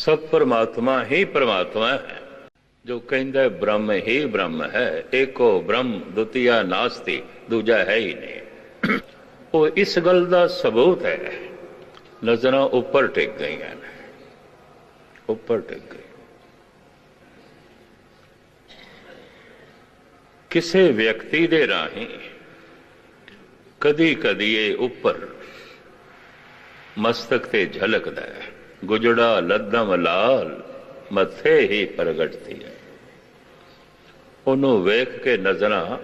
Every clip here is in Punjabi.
ਸਭ ਪਰਮਾਤਮਾ ਹੀ ਪਰਮਾਤਮਾ ਹੈ ਜੋ ਕਹਿੰਦਾ ਹੈ ਬ੍ਰਹਮ ਹੀ ਬ੍ਰਹਮ ਹੈ ਏਕੋ ਬ੍ਰਹਮ ਦੁਤੀਆ ਨਾਸਤੀ ਦੂਜਾ ਹੈ ਹੀ ਨਹੀਂ ਉਹ ਇਸ ਗੱਲ ਦਾ ਸਬੂਤ ਹੈ ਨਜ਼ਰਾਂ ਉੱਪਰ ਟਿਕ ਗਈਆਂ ਨੇ ਉੱਪਰ ਟਿਕ ਗਈ ਕਿਸੇ ਵਿਅਕਤੀ ਦੇ ਰਾਹੀਂ ਕਦੀ ਕਦੀ ਇਹ ਉੱਪਰ ਮਸਤਕ ਤੇ ਝਲਕਦਾ ਹੈ ਗੁਜੜਾ ਲੱਦਮ ਲਾਲ, ਮੱਥੇ ਹੀ ਪ੍ਰਗਟਦੀ ਹੈ ਉਹਨੂੰ ਵੇਖ ਕੇ ਨਜ਼ਰਾਂ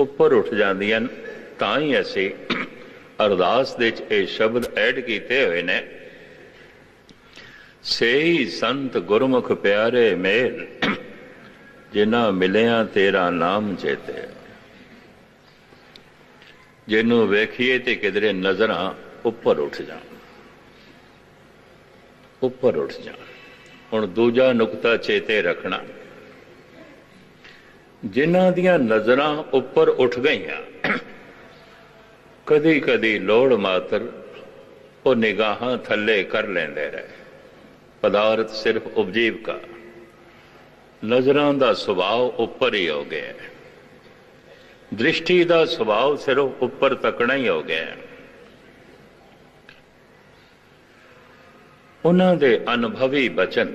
ਉੱਪਰ ਉੱਠ ਜਾਂਦੀਆਂ ਨੇ। ਤਾਂ ਹੀ ਅਸੀਂ ਅਰਦਾਸ ਦੇ ਵਿੱਚ ਇਹ ਸ਼ਬਦ ਐਡ ਕੀਤੇ ਹੋਏ ਨੇ, ਸੇਈ ਸੰਤ ਗੁਰਮੁਖ ਪਿਆਰੇ ਮੇਲ, ਜਿਨ੍ਹਾਂ ਮਿਲਿਆ ਤੇਰਾ ਨਾਮ ਚੇਤੇ ਜਿਹਨੂੰ ਵੇਖੀਏ ਤੇ ਕਿਧਰੇ ਨਜ਼ਰਾਂ ਉੱਪਰ ਉੱਠ ਜਾਣ ਉੱਪਰ ਉੱਠ ਜਾਣ ਹੁਣ ਦੂਜਾ ਨੁਕਤਾ ਚੇਤੇ ਰੱਖਣਾ। ਜਿਨ੍ਹਾਂ ਦੀਆਂ ਨਜ਼ਰਾਂ ਉੱਪਰ ਉੱਠ ਗਈਆਂ ਕਦੀ ਕਦੀ ਲੋੜ ਮਾਤਰ ਉਹ ਨਿਗਾਹਾਂ ਥੱਲੇ ਕਰ ਲੈਂਦੇ ਰਹੇ। ਪਦਾਰਥ ਸਿਰਫ ਉਪਜੀਵਕਾ ਨਜ਼ਰਾਂ ਦਾ ਸੁਭਾਅ ਉੱਪਰ ਹੀ ਹੋ ਗਿਆ। ਦ੍ਰਿਸ਼ਟੀ ਦਾ ਸੁਭਾਅ ਸਿਰਫ ਉੱਪਰ ਤੱਕਣਾ ਹੀ ਹੋ ਗਿਆ। ਉਹਨਾਂ ਦੇ ਅਨੁਭਵੀ ਬਚਨ।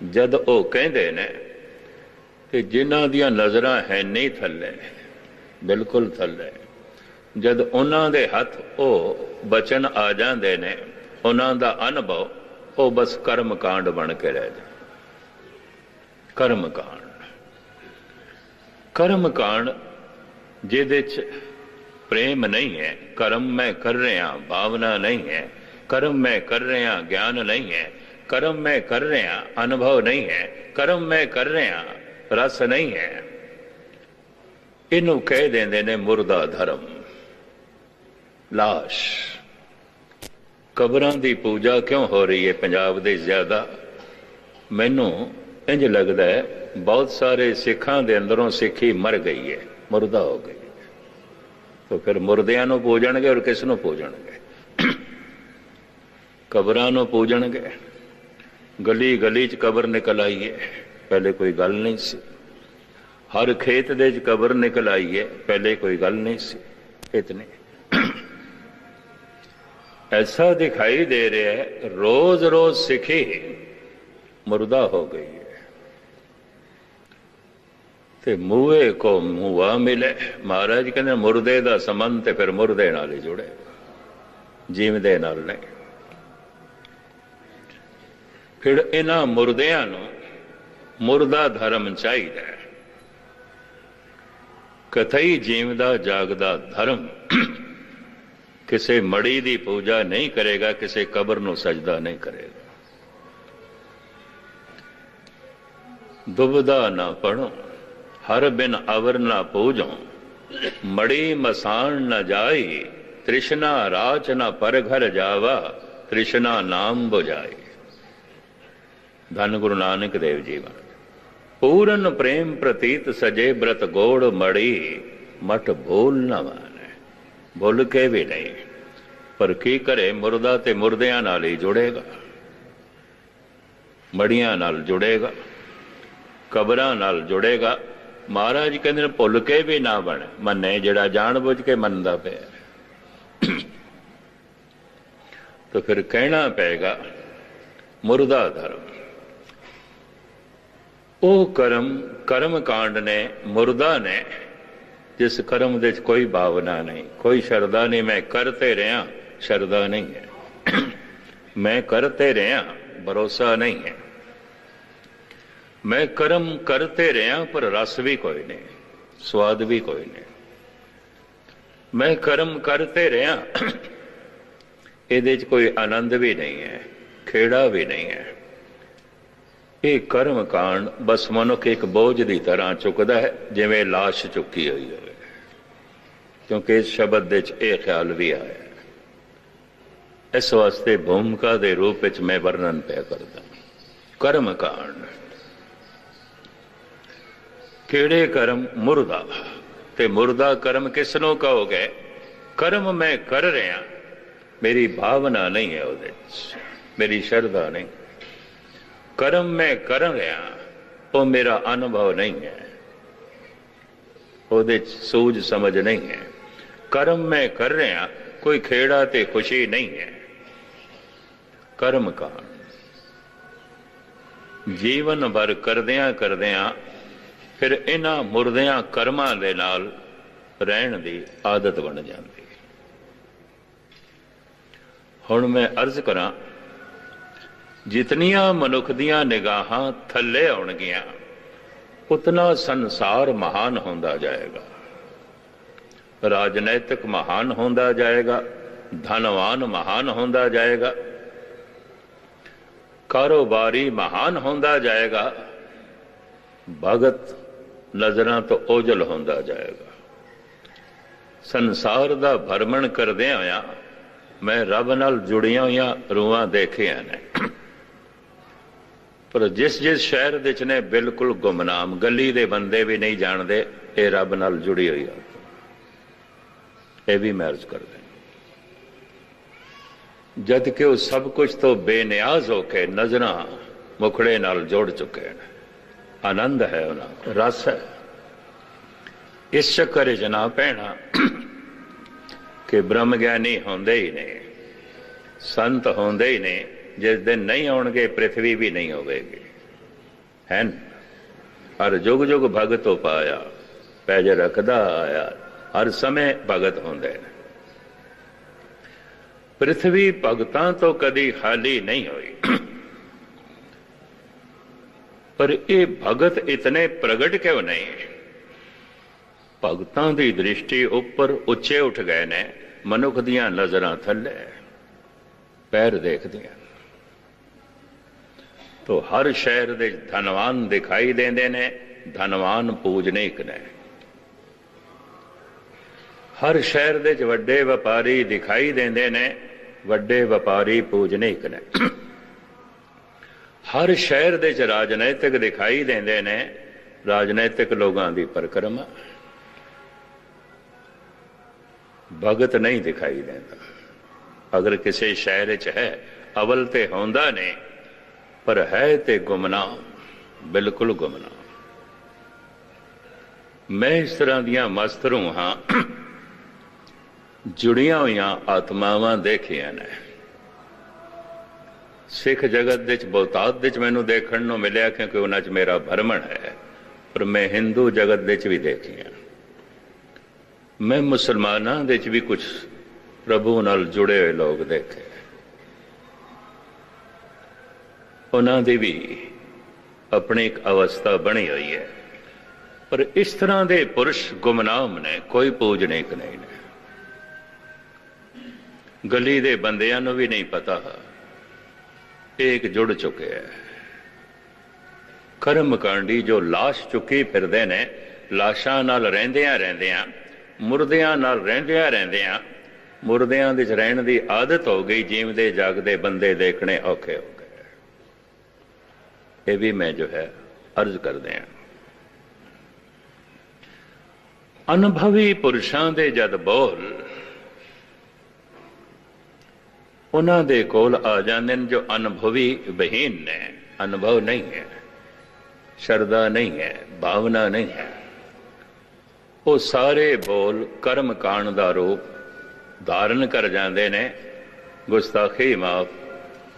ਜਦ ਉਹ ਕਹਿੰਦੇ ਨੇ ਕਿ ਜਿਨ੍ਹਾਂ ਦੀਆਂ ਨਜ਼ਰਾਂ ਹੈ ਨਹੀਂ ਥੱਲੇ, ਬਿਲਕੁਲ ਥੱਲੇ, ਜਦ ਉਹਨਾਂ ਦੇ ਹੱਥ ਉਹ ਬਚਨ ਆ ਜਾਂਦੇ ਨੇ, ਉਹਨਾਂ ਦਾ ਅਨੁਭਵ ਉਹ ਬਸ ਕਰਮ ਕਾਂਡ ਬਣ ਕੇ ਰਹਿ ਜਾਂਦਾ। ਕਰਮ ਕਾਂਡ ਕਰਮ ਕਾਂਡ ਜਿਹਦੇ ਚ ਪ੍ਰੇਮ ਨਹੀਂ ਹੈ, ਕਰਮ ਮੈਂ ਕਰ ਰਿਹਾ, ਭਾਵਨਾ ਨਹੀਂ ਹੈ ਕਰਮ ਮੈਂ ਕਰ ਰਿਹਾ, ਗਿਆਨ ਨਹੀਂ ਹੈ। ਕਰਮ ਮੈਂ ਕਰ ਰਿਹਾ, ਅਨੁਭਵ ਨਹੀਂ ਹੈ। ਕਰਮ ਮੈਂ ਕਰ ਰਿਹਾ, ਰਸ ਨਹੀਂ ਹੈ। ਇਹਨੂੰ ਕਹਿ ਦਿੰਦੇ ਨੇ ਮੁਰਦਾ ਧਰਮ। ਲਾਸ਼। ਕਬਰਾਂ ਦੀ ਪੂਜਾ ਕਿਉਂ ਹੋ ਰਹੀ ਹੈ ਪੰਜਾਬ ਦੇ ਜ਼ਿਆਦਾ? ਮੈਨੂੰ ਇੰਜ ਲੱਗਦਾ ਹੈ, ਬਹੁਤ ਸਾਰੇ ਸਿੱਖਾਂ ਦੇ ਅੰਦਰੋਂ ਸਿੱਖੀ ਮਰ ਗਈ ਹੈ, ਮੁਰਦਾ ਹੋ ਗਈ ਤਾਂ ਫਿਰ ਮੁਰਦਿਆਂ ਨੂੰ ਪੂਜਣਗੇ ਔਰ ਕਿਸ ਨੂੰ ਪੂਜਣਗੇ? ਕਬਰਾਂ ਨੂੰ ਪੂਜਣਗੇ। ਗਲੀ ਗਲੀ 'ਚ ਕਬਰ ਨਿਕਲ ਆਈ ਹੈ ਪਹਿਲੇ ਕੋਈ ਗੱਲ ਨਹੀਂ ਸੀ। ਹਰ ਖੇਤ ਦੇ 'ਚ ਕਬਰ ਨਿਕਲ ਆਈ ਹੈ ਪਹਿਲੇ ਕੋਈ ਗੱਲ ਨਹੀਂ ਸੀ। ਇਤਨੇ ਐਸਾ ਦਿਖਾਈ ਦੇ ਰਿਹਾ ਹੈ ਰੋਜ਼ ਰੋਜ਼ ਸਿੱਖੀ ਮੁਰਦਾ ਹੋ ਗਈ ਹੈ ਤੇ ਮੂਹੇ ਕੋ ਮੂਆ ਮਿਲੇ। ਮਹਾਰਾਜ ਕਹਿੰਦੇ ਮੁਰਦੇ ਦਾ ਸੰਬੰਧ ਤੇ ਫਿਰ ਮੁਰਦੇ ਨਾਲ ਹੀ ਜੁੜੇ। ਜੀਵਦੇ ਨਾਲ ਨਹੀਂ। ਫਿਰ ਇਹਨਾਂ ਮੁਰਦਿਆਂ ਨੂੰ ਮੁਰਦਾ ਧਰਮ ਚਾਹੀਦਾ ਹੈ। ਕਥਈ ਜੀਵਦਾ ਜਾਗਦਾ ਧਰਮ ਕਿਸੇ ਮੜੀ ਦੀ ਪੂਜਾ ਨਹੀਂ ਕਰੇਗਾ, ਕਿਸੇ ਕਬਰ ਨੂੰ ਸਜਦਾ ਨਹੀਂ ਕਰੇਗਾ। ਦੁਬਦਾ ਨਾ ਪੜੋ ਹਰ ਬਿਨ ਅਵਰ ਨਾ ਪੂਜੋ, ਮੜੀ ਮਸਾਨ ਨਾ ਜਾਈ, ਤ੍ਰਿਸ਼ਨਾ ਰਾਚ ਨਾ ਪਰ ਘਰ ਜਾਵਾ, ਤ੍ਰਿਸ਼ਨਾ ਨਾਮ 부ਜਾਈ ਧੰਨ ਗੁਰੂ ਨਾਨਕ ਦੇਵ ਜੀ ਮਹਾਰਾਜ ਪੂਰਨ ਪ੍ਰੇਮ ਪ੍ਰਤੀਤ ਸਜੇ ਬ੍ਰਤ ਗੋੜ ਮੜੀ ਮਟ ਭੂਲ ਨਾ ਮਾਨੇ। ਭੁੱਲ ਕੇ ਵੀ ਨਹੀਂ, ਪਰ ਕੀ ਕਰੇ ਮੁਰਦਾ ਤੇ ਮੁਰਦਿਆਂ ਨਾਲ ਹੀ ਜੁੜੇਗਾ। ਮੜੀਆਂ ਨਾਲ ਜੁੜੇਗਾ, ਕਬਰਾਂ ਨਾਲ ਜੁੜੇਗਾ। ਮਹਾਰਾਜ ਕਹਿੰਦੇ ਨੇ, ਭੁੱਲ ਕੇ ਵੀ ਨਾ ਬਣ, ਮੰਨੇ ਜਿਹੜਾ ਜਾਣ ਬੁੱਝ ਕੇ ਮੰਨਦਾ ਪਿਆ। ਤਾਂ ਫਿਰ ਕਹਿਣਾ ਪਏਗਾ, ਮੁਰਦਾ ਧਰਮ। ਉਹ ਕਰਮ ਕਰਮ ਕਾਂਡ ਨੇ, ਮੁਰਦਾ ਨੇ, ਜਿਸ ਕਰਮ ਦੇ ਵਿੱਚ ਕੋਈ ਭਾਵਨਾ ਨਹੀਂ, ਕੋਈ ਸ਼ਰਧਾ ਨਹੀਂ, ਮੈਂ ਕਰਤੇ ਰਿਹਾ ਸ਼ਰਧਾ ਨਹੀਂ ਹੈ। ਮੈਂ ਕਰਤੇ ਰਿਹਾ ਭਰੋਸਾ ਨਹੀਂ ਹੈ। ਮੈਂ ਕਰਮ ਕਰਤੇ ਰਿਹਾ ਪਰ ਰਸ ਵੀ ਕੋਈ ਨਹੀਂ, ਸਵਾਦ ਵੀ ਕੋਈ ਨਹੀਂ। ਮੈਂ ਕਰਮ ਕਰਤੇ ਰਿਹਾ ਇਹਦੇ 'ਚ ਕੋਈ ਆਨੰਦ ਵੀ ਨਹੀਂ ਹੈ, ਖੇੜਾ ਵੀ ਨਹੀਂ ਹੈ। ਇਹ ਕਰਮ ਕਾਂਡ ਬਸ ਮਨੁੱਖ ਇੱਕ ਬੋਝ ਦੀ ਤਰ੍ਹਾਂ ਚੁੱਕਦਾ ਹੈ, ਜਿਵੇਂ লাশ ਚੁੱਕੀ ਹੋਈ ਹੋਵੇ। ਕਿਉਂਕਿ ਇਸ ਸ਼ਬਦ ਦੇ ਵਿੱਚ ਇਹ ਖਿਆਲ ਵੀ ਆਇਆ ਇਸ ਵਾਸਤੇ ਭੂਮਿਕਾ ਦੇ ਰੂਪ ਵਿੱਚ ਮੈਂ ਵਰਣਨ ਪਿਆ ਕਰਦਾ। ਕਰਮ ਕਾਂਡ। ਕਿਹੜੇ ਕਰਮ? ਮੁਰਦਾ। ਤੇ ਮੁਰਦਾ ਕਰਮ ਕਿਸ ਨੂੰ ਕਹੋਗੇ? ਕਰਮ ਮੈਂ ਕਰ ਰਿਹਾ। ਮੇਰੀ ਭਾਵਨਾ ਨਹੀਂ ਹੈ ਉਹਦੇ ਵਿੱਚ। ਮੇਰੀ ਸ਼ਰਧਾ ਨਹੀਂ। ਕਰਮ ਮੈਂ ਕਰ ਰਿਹਾ, ਉਹ ਮੇਰਾ ਅਨੁਭਵ ਨਹੀਂ ਹੈ। ਉਹਦੇ ਚ ਸੂਝ ਸਮਝ ਨਹੀਂ ਹੈ। ਕਰਮ ਮੈਂ ਕਰ ਰਿਹਾ, ਕੋਈ ਖੇੜਾ ਤੇ ਖੁਸ਼ੀ ਨਹੀਂ ਹੈ। ਕਰਮ ਕਾਂਡ ਜੀਵਨ ਭਰ ਕਰਦਿਆਂ ਕਰਦਿਆਂ, ਫਿਰ ਇਹਨਾਂ ਮੁਰਦਿਆਂ ਕਰਮਾਂ ਦੇ ਨਾਲ ਰਹਿਣ ਦੀ ਆਦਤ ਬਣ ਜਾਂਦੀ। ਹੁਣ ਮੈਂ ਅਰਜ਼ ਕਰਾਂ ਜਿਤਨੀਆਂ ਮਨੁੱਖ ਦੀਆਂ ਨਿਗਾਹਾਂ ਥੱਲੇ ਆਉਣਗੀਆਂ, ਉਤਨਾ ਸੰਸਾਰ ਮਹਾਨ ਹੁੰਦਾ ਜਾਏਗਾ। ਰਾਜਨੈਤਿਕ ਮਹਾਨ ਹੁੰਦਾ ਜਾਏਗਾ, ਧਨਵਾਨ ਮਹਾਨ ਹੁੰਦਾ ਜਾਏਗਾ, ਕਾਰੋਬਾਰੀ ਮਹਾਨ ਹੁੰਦਾ ਜਾਏਗਾ, ਭਗਤ ਨਜ਼ਰਾਂ ਤੋਂ ਓਝਲ ਹੁੰਦਾ ਜਾਏਗਾ। ਸੰਸਾਰ ਦਾ ਭਰਮਣ ਕਰਦੇ ਹੋਇਆ ਮੈਂ ਰੱਬ ਨਾਲ ਜੁੜੀਆਂ ਹੋਈਆਂ ਰੂਹਾਂ ਦੇਖੀਆਂ ਨੇ। ਪਰ ਜਿਸ ਜਿਸ ਸ਼ਹਿਰ ਦੇ ਚ ਨੇ ਬਿਲਕੁਲ ਗੁੰਮਨਾਮ, ਗਲੀ ਦੇ ਬੰਦੇ ਵੀ ਨਹੀਂ ਜਾਣਦੇ, ਇਹ ਰੱਬ ਨਾਲ ਜੁੜੀ ਹੋਈ ਆ। ਇਹ ਵੀ ਮੈਰਜ ਕਰਦੇ ਜਦ ਕਿ ਉਹ ਸਭ ਕੁਝ ਤੋਂ ਬੇਨਿਆਜ਼ ਹੋ ਕੇ ਨਜ਼ਰਾਂ ਮੁਖੜੇ ਨਾਲ ਜੋੜ ਚੁੱਕੇ ਨੇ ਆਨੰਦ ਹੈ ਉਹਨਾਂ ਰਸ ਹੈ। ਇਸ ਚੱਕਰ ਚ ਨਾ ਪੈਣਾ ਕਿ ਬ੍ਰਹਮ ਗਿਆਨੀ ਹੁੰਦੇ ਹੀ ਨੇ, ਸੰਤ ਹੁੰਦੇ ਹੀ ਨੇ ਜਿਸ ਦਿਨ ਨਹੀਂ ਆਉਣਗੇ ਪ੍ਰithvi ਵੀ ਨਹੀਂ ਹੋਵੇਗੀ। ਹੈਨ ਹਰ ਜੁਗ ਜੁਗ ਭਗਤ ਪਾਇਆ ਪੈਜ ਰੱਖਦਾ ਆਇਆ, ਹਰ ਸਮੇਂ ਭਗਤ ਹੁੰਦੇ ਨੇ। ਪ੍ਰithvi ਭਗਤਾਂ ਤੋਂ ਕਦੀ ਖਾਲੀ ਨਹੀਂ ਹੋਈ। ਪਰ ਇਹ ਭਗਤ ਇਤਨੇ ਪ੍ਰਗਟ ਕਿਉਂ ਨਹੀਂ? ਭਗਤਾਂ ਦੀ ਦ੍ਰਿਸ਼ਟੀ ਉੱਪਰ ਉੱਚੇ ਉੱਠ ਗਏ ਨੇ, ਮਨੁੱਖ ਦੀਆਂ ਨਜ਼ਰਾਂ ਥੱਲੇ, ਪੈਰ ਦੇਖਦੀਆਂ। ਤੋ ਹਰ ਸ਼ਹਿਰ ਦੇ ਧਨਵਾਨ ਦਿਖਾਈ ਦਿੰਦੇ ਨੇ, ਧਨਵਾਨ ਪੂਜਨੀਕ ਨੇ ਹਰ ਸ਼ਹਿਰ ਦੇ ਚ ਵੱਡੇ ਵਪਾਰੀ ਦਿਖਾਈ ਦਿੰਦੇ ਨੇ, ਵੱਡੇ ਵਪਾਰੀ ਪੂਜਨੀਕ ਨੇ ਹਰ ਸ਼ਹਿਰ ਦੇ ਵਿੱਚ ਰਾਜਨੈਤਿਕ ਦਿਖਾਈ ਦਿੰਦੇ ਨੇ, ਰਾਜਨੈਤਿਕ ਲੋਕਾਂ ਦੀ ਪਰਕਰਮਾ। ਭਗਤ ਨਹੀਂ ਦਿਖਾਈ ਦਿੰਦਾ। ਅਗਰ ਕਿਸੇ ਸ਼ਹਿਰ ਚ ਹੈ, ਅਵਲ ਤੇ ਹੁੰਦਾ ਨੇ ਪਰ ਹੈ ਤੇ ਗੁਮਨਾਮ, ਬਿਲਕੁਲ ਗੁਮਨਾ ਮੈਂ ਇਸ ਤਰ੍ਹਾਂ ਦੀਆਂ ਮਸਤ ਹਾਂ, ਜੁੜੀਆਂ ਹੋਈਆਂ ਆਤਮਾਵਾਂ ਦੇਖੀਆਂ ਨੇ। ਸਿੱਖ ਜਗਤ ਦੇ ਵਿੱਚ ਬਹੁਤਾਤ ਦੇ ਵਿੱਚ ਮੈਨੂੰ ਦੇਖਣ ਨੂੰ ਮਿਲਿਆ ਕਿਉਂਕਿ ਉਹਨਾਂ 'ਚ ਮੇਰਾ ਭਰਮਣ ਹੈ, ਪਰ ਮੈਂ ਹਿੰਦੂ ਜਗਤ ਦੇ ਵਿੱਚ ਵੀ ਦੇਖੀਆਂ। ਮੈਂ ਮੁਸਲਮਾਨਾਂ ਦੇ ਵਿੱਚ ਵੀ ਕੁਝ ਪ੍ਰਭੂ ਨਾਲ ਜੁੜੇ ਹੋਏ ਲੋਕ ਦੇਖੇ। ਉਹਨਾਂ ਦੀ ਵੀ ਆਪਣੀ ਇੱਕ ਅਵਸਥਾ ਬਣੀ ਹੋਈ ਹੈ। ਪਰ ਇਸ ਤਰ੍ਹਾਂ ਦੇ ਪੁਰਸ਼ ਗੁਮਨਾਮ ਨੇ ਕੋਈ ਪੂਜਨੀਕ ਨਹੀਂ ਨੇ। ਗਲੀ ਦੇ ਬੰਦਿਆਂ ਨੂੰ ਵੀ ਨਹੀਂ ਪਤਾ ਇਹ ਇੱਕ ਜੁੜ ਚੁੱਕਿਆ ਹੈ। ਕਰਮ ਕਾਂਡੀ ਜੋ ਲਾਸ਼ ਚੁੱਕੀ ਫਿਰਦੇ ਨੇ, ਲਾਸ਼ਾਂ ਨਾਲ ਰਹਿੰਦਿਆਂ ਰਹਿੰਦਿਆਂ, ਮੁਰਦਿਆਂ ਨਾਲ ਰਹਿੰਦਿਆਂ ਰਹਿੰਦਿਆਂ, ਮੁਰਦਿਆਂ ਦੇ ਚ ਰਹਿਣ ਦੀ ਆਦਤ ਹੋ ਗਈ, ਜੀਵਦੇ ਜਾਗਦੇ ਬੰਦੇ ਦੇਖਣੇ ਔਖੇ ਹੋ ਗਏ ਇਹ ਵੀ ਮੈਂ ਜੋ ਹੈ ਅਰਜ਼ ਕਰਦੇ ਅਨੁਭਵੀ ਪੁਰਸ਼ਾਂ ਦੇ ਜਦ ਬੋਲ, ਉਹਨਾਂ ਦੇ ਕੋਲ ਆ ਜਾਂਦੇ ਨੇ ਜੋ ਅਨੁਭਵੀ ਬਹੀਨ ਨੇ। ਅਨੁਭਵ ਨਹੀਂ ਹੈ, ਸ਼ਰਧਾ ਨਹੀਂ ਹੈ, ਭਾਵਨਾ ਨਹੀਂ ਹੈ। ਉਹ ਸਾਰੇ ਬੋਲ ਕਰਮ ਕਾਂਡ ਦਾ ਰੂਪ ਧਾਰਨ ਕਰ ਜਾਂਦੇ ਨੇ। ਗੁਸਤਾਖੀ ਮਾਫ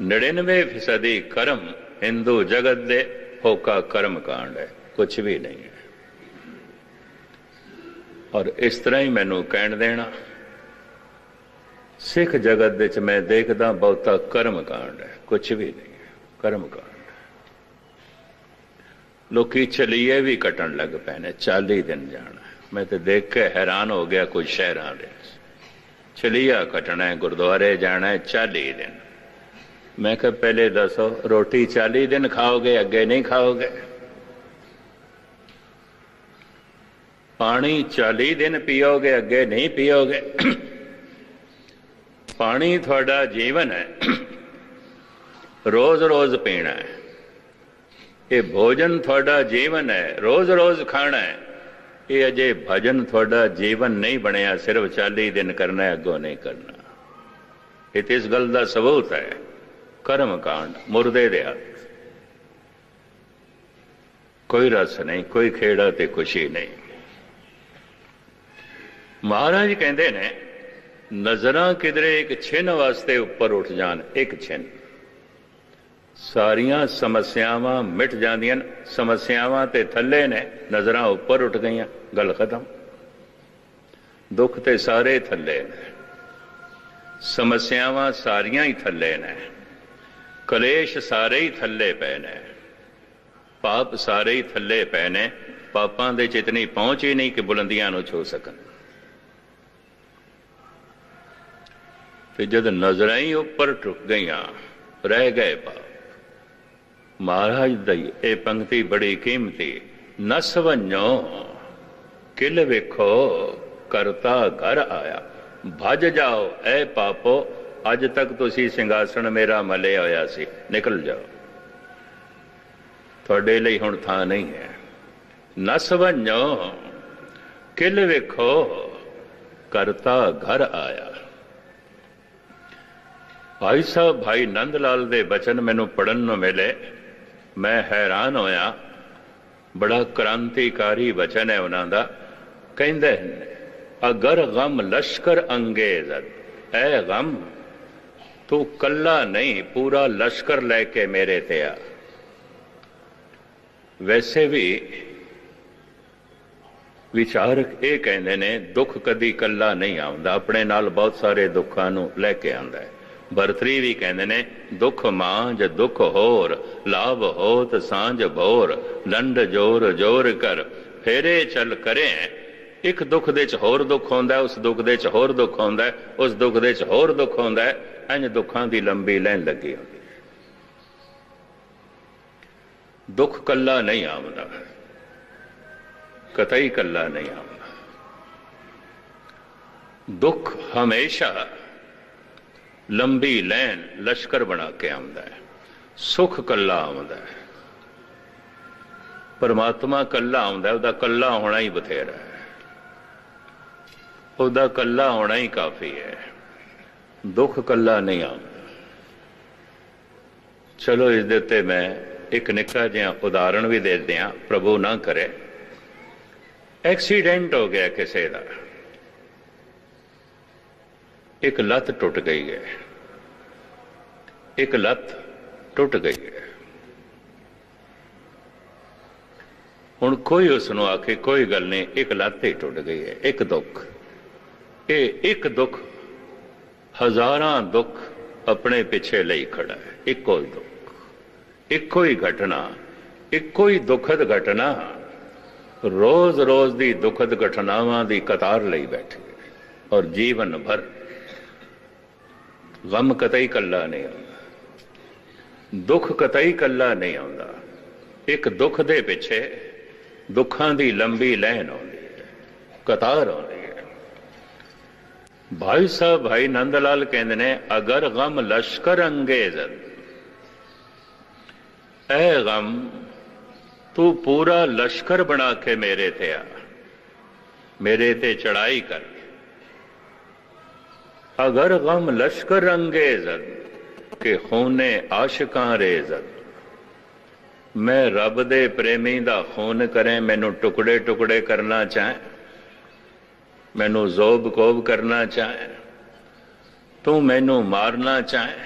99% ਕਰਮ ਹਿੰਦੂ ਜਗਤ ਦੇ ਹੋਕਾ ਕਰਮ ਕਾਂਡ ਹੈ ਕੁਝ ਵੀ ਨਹੀਂ ਹੈ। ਔਰ ਇਸ ਤਰ੍ਹਾਂ ਹੀ ਮੈਨੂੰ ਕਹਿਣ ਦੇਣਾ, ਸਿੱਖ ਜਗਤ ਵਿੱਚ ਮੈਂ ਦੇਖਦਾ ਬਹੁਤਾ ਕਰਮ ਕਾਂਡ ਹੈ ਕੁਝ ਵੀ ਨਹੀਂ ਹੈ, ਕਰਮ ਕਾਂਡ ਲੋਕੀ ਚਲੀਏ ਵੀ ਕਟਣ ਲੱਗ ਪਏ ਨੇ 40 ਦਿਨ ਜਾਣਾ ਮੈਂ ਤੇ ਦੇਖ ਕੇ ਹੈਰਾਨ ਹੋ ਗਿਆ ਕੋਈ ਸ਼ਹਿਰਾਂ ਦੇ ਚਲੀਆ ਕਟਣਾ ਹੈ, ਗੁਰਦੁਆਰੇ ਜਾਣਾ ਹੈ 40 ਦਿਨ। ਮੈਂ ਕਿਹਾ, ਪਹਿਲੇ ਦੱਸੋ, ਰੋਟੀ 40 ਦਿਨ ਖਾਓਗੇ, ਅੱਗੇ ਨਹੀਂ ਖਾਓਗੇ? ਪਾਣੀ 40 ਦਿਨ ਪੀਓਗੇ, ਅੱਗੇ ਨਹੀਂ ਪੀਓਗੇ? ਪਾਣੀ ਤੁਹਾਡਾ ਜੀਵਨ ਹੈ। ਰੋਜ਼-ਰੋਜ਼ ਪੀਣਾ ਹੈ। ਇਹ ਭੋਜਨ ਤੁਹਾਡਾ ਜੀਵਨ ਹੈ। ਰੋਜ਼-ਰੋਜ਼ ਖਾਣਾ ਹੈ। ਇਹ ਅਜੇ ਭਜਨ ਤੁਹਾਡਾ ਜੀਵਨ ਨਹੀਂ ਬਣਿਆ, ਸਿਰਫ 40 ਦਿਨ ਕਰਨਾ ਹੈ, ਅੱਗੋਂ ਨਹੀਂ ਕਰਨਾ। ਇਹ ਤੇ ਇਸ ਗੱਲ ਦਾ ਸਬੂਤ ਹੈ। ਕਰਮ ਕਾਂਡ ਮੁਰਦੇ ਦੇ ਹੱਥ ਕੋਈ ਰਸ ਨਹੀਂ ਕੋਈ ਖੇੜਾ ਤੇ ਖੁਸ਼ੀ ਨਹੀਂ ਮਹਾਰਾਜ ਕਹਿੰਦੇ ਨੇ ਨਜ਼ਰਾਂ ਕਿਧਰੇ ਇੱਕ ਛਿਨ ਵਾਸਤੇ ਉੱਪਰ ਉੱਠ ਜਾਣ ਇੱਕ ਛਿਨ ਸਾਰੀਆਂ ਸਮੱਸਿਆਵਾਂ ਮਿਟ ਜਾਂਦੀਆਂ ਨੇ। ਸਮੱਸਿਆਵਾਂ ਤੇ ਥੱਲੇ ਨੇ ਨਜ਼ਰਾਂ ਉੱਪਰ ਉੱਠ ਗਈਆਂ ਗੱਲ ਖਤਮ ਦੁੱਖ ਤੇ ਸਾਰੇ ਥੱਲੇ ਨੇ ਸਮੱਸਿਆਵਾਂ ਸਾਰੀਆਂ ਹੀ ਥੱਲੇ ਨੇ ਕਲੇਸ਼ ਸਾਰੇ ਹੀ ਥੱਲੇ ਪਏ ਨੇ ਪਾਪ ਸਾਰੇ ਹੀ ਥੱਲੇ ਪਏ ਨੇ ਪਾਪਾਂ ਦੇ ਚਿਤਨੀ ਪਹੁੰਚ ਹੀ ਨਹੀਂ ਕਿ ਬੁਲੰਦੀਆਂ ਨੂੰ ਛੂ ਸਕਣ। ਤੇ ਜਦ ਨਜ਼ਰਾਂ ਹੀ ਉੱਪਰ ਟੁੱਟ ਗਈਆਂ, ਰਹਿ ਗਏ ਪਾਪ। ਮਹਾਰਾਜ ਦੀ ਇਹ ਪੰਕਤੀ ਬੜੀ ਕੀਮਤੀ ਨਸ ਵੰਨੋ ਕਿਲ ਵੇਖੋ, ਕਰਤਾ ਘਰ ਆਇਆ। ਭਜ ਜਾਓ, ਐ ਪਾਪੋ ਅੱਜ ਤੱਕ ਤੁਸੀਂ ਸਿੰਘਾਸਣ ਮੇਰਾ ਮਲੇ ਹੋਇਆ ਸੀ। ਨਿਕਲ ਜਾਓ। ਤੁਹਾਡੇ ਲਈ ਹੁਣ ਥਾਂ ਨਹੀਂ ਹੈ। ਨਸ ਵੰਨੋ ਕਿਲ ਵੇਖੋ, ਕਰਤਾ ਘਰ ਆਇਆ। ਭਾਈ ਸਾਹਿਬ, ਭਾਈ ਨੰਦ ਲਾਲ ਦੇ ਬਚਨ ਮੈਨੂੰ ਪੜਨ ਨੂੰ ਮਿਲੇ। ਮੈਂ ਹੈਰਾਨ ਹੋਇਆ। ਬੜਾ ਕ੍ਰਾਂਤੀਕਾਰੀ ਵਚਨ ਹੈ ਉਹਨਾਂ ਦਾ। ਕਹਿੰਦੇ ਅਗਰ ਗਮ ਲਸ਼ਕਰ ਅੰਗੇਜ਼ ਐ ਗਮ ਤੂੰ ਕੱਲਾ ਨਹੀਂ, ਪੂਰਾ ਲਸ਼ਕਰ ਲੈ ਕੇ ਮੇਰੇ ਤੇ ਆ। ਵੈਸੇ ਵੀ ਵਿਚਾਰਕ ਇਹ ਕਹਿੰਦੇ ਨੇ, ਦੁੱਖ ਕਦੀ ਕੱਲਾ ਨਹੀਂ ਆਉਂਦਾ, ਆਪਣੇ ਨਾਲ ਬਹੁਤ ਸਾਰੇ ਦੁੱਖਾਂ ਨੂੰ ਲੈ ਕੇ ਆਉਂਦਾ ਹੈ। ਬਰਤਰੀ ਵੀ ਕਹਿੰਦੇ ਨੇ, ਦੁੱਖ ਮਾਂਜ ਦੁੱਖ ਹੋਰ, ਲਾਭ ਹੋਤ ਸਾਂਝ ਭੋਰ, ਲੰਡ ਜੋਰ ਜੋਰ ਕਰ, ਫੇਰੇ ਚੱਲ ਕਰੇ। ਇੱਕ ਦੁੱਖ ਦੇ ਚ ਹੋਰ ਦੁੱਖ ਹੁੰਦਾ ਉਸ ਦੁੱਖ ਦੇ ਚ ਹੋਰ ਦੁੱਖ ਹੁੰਦਾ ਉਸ ਦੁੱਖ ਦੇ ਚ ਹੋਰ ਦੁੱਖ ਹੁੰਦਾ ਹੈ ਇੰਜ ਦੁੱਖਾਂ ਦੀ ਲੰਬੀ ਲੈਣ ਲੱਗੀ ਹੁੰਦੀ ਦੁੱਖ ਕੱਲਾ ਨਹੀਂ ਆਉਂਦਾ। ਕਤਈ ਕੱਲਾ ਨਹੀਂ ਆਉਂਦਾ। ਦੁੱਖ ਹਮੇਸ਼ਾ ਲੰਬੀ ਲੈਣ ਲਸ਼ਕਰ ਬਣਾ ਕੇ ਆਉਂਦਾ ਹੈ। ਸੁਖ ਕੱਲਾ ਆਉਂਦਾ ਹੈ। ਪਰਮਾਤਮਾ ਕੱਲਾ ਆਉਂਦਾ ਹੈ, ਉਹਦਾ ਕੱਲਾ ਹੋਣਾ ਹੀ ਬਥੇਰਾ ਹੈ। ਉਹਦਾ ਕੱਲਾ ਹੋਣਾ ਹੀ ਕਾਫੀ ਹੈ। ਦੁੱਖ ਕੱਲਾ ਨਹੀਂ ਆਉਂਦਾ। ਚਲੋ ਇਸ ਦੇ ਉੱਤੇ ਮੈਂ ਇੱਕ ਨਿੱਕਾ ਜਿਹਾ ਉਦਾਹਰਣ ਵੀ ਦੇ ਦਿਆਂ, ਪ੍ਰਭੂ ਨਾ ਕਰੇ। ਐਕਸੀਡੈਂਟ ਹੋ ਗਿਆ ਕਿਸੇ ਦਾ। ਇੱਕ ਲੱਤ ਟੁੱਟ ਗਈ ਹੈ। ਇੱਕ ਲੱਤ ਟੁੱਟ ਗਈ ਹੈ। ਹੁਣ ਕੋਈ ਉਸ ਨੂੰ ਆਖੇ, ਕੋਈ ਗੱਲ ਨਹੀਂ, ਇੱਕ ਲੱਤ ਹੀ ਟੁੱਟ ਗਈ ਹੈ, ਇੱਕ ਦੁੱਖ। ਇਹ ਇੱਕ ਦੁੱਖ ਹਜ਼ਾਰਾਂ ਦੁੱਖ ਆਪਣੇ ਪਿੱਛੇ ਲਈ ਖੜਾ ਹੈ। ਇੱਕੋ ਹੀ ਦੁੱਖ, ਇੱਕੋ ਹੀ ਘਟਨਾ, ਇੱਕੋ ਹੀ ਦੁਖਦ ਘਟਨਾ। ਰੋਜ਼-ਰੋਜ਼ ਦੀ ਦੁਖਦ ਘਟਨਾਵਾਂ ਦੀ ਕਤਾਰ ਲਈ ਬੈਠੀ ਔਰ ਜੀਵਨ ਭਰ ਗਮ ਕਤਈ ਕੱਲਾ ਨਹੀਂ ਆਉਂਦਾ। ਦੁੱਖ ਕਤਈ ਕੱਲਾ ਨਹੀਂ ਆਉਂਦਾ। ਇੱਕ ਦੁੱਖ ਦੇ ਪਿੱਛੇ ਦੁੱਖਾਂ ਦੀ ਲੰਬੀ ਲਾਈਨ ਆਉਂਦੀ ਹੈ, ਕਤਾਰ ਆਉਂਦੀ ਭਾਈ ਸਾਹਿਬ ਭਾਈ ਨੰਦ ਲਾਲ ਕਹਿੰਦੇ ਨੇ ਅਗਰ ਗਮ ਲਸ਼ਕਰ ਅੰਗੇਜ਼ ਐ ਗਮ ਤੂੰ ਪੂਰਾ ਲਸ਼ਕਰ ਬਣਾ ਕੇ ਮੇਰੇ ਤੇ ਆ ਮੇਰੇ ਤੇ ਚੜਾਈ ਕਰ ਅਗਰ ਗਮ ਲਸ਼ਕਰ ਅੰਗੇਜ਼ਨ ਕਿ ਖੂਨੇ ਆਸ਼ਿਕਾਂ ਰੇਜ਼ਨ ਮੈਂ ਰੱਬ ਦੇ ਪ੍ਰੇਮੀ ਦਾ ਖੂਨ ਕਰੇ ਮੈਨੂੰ ਟੁਕੜੇ ਟੁਕੜੇ ਕਰਨਾ ਚਾਹੇ ਮੈਨੂੰ ਜ਼ੋਬ ਕੋਬ ਕਰਨਾ ਚਾਹੇ, ਤੂੰ ਮੈਨੂੰ ਮਾਰਨਾ ਚਾਹੇ,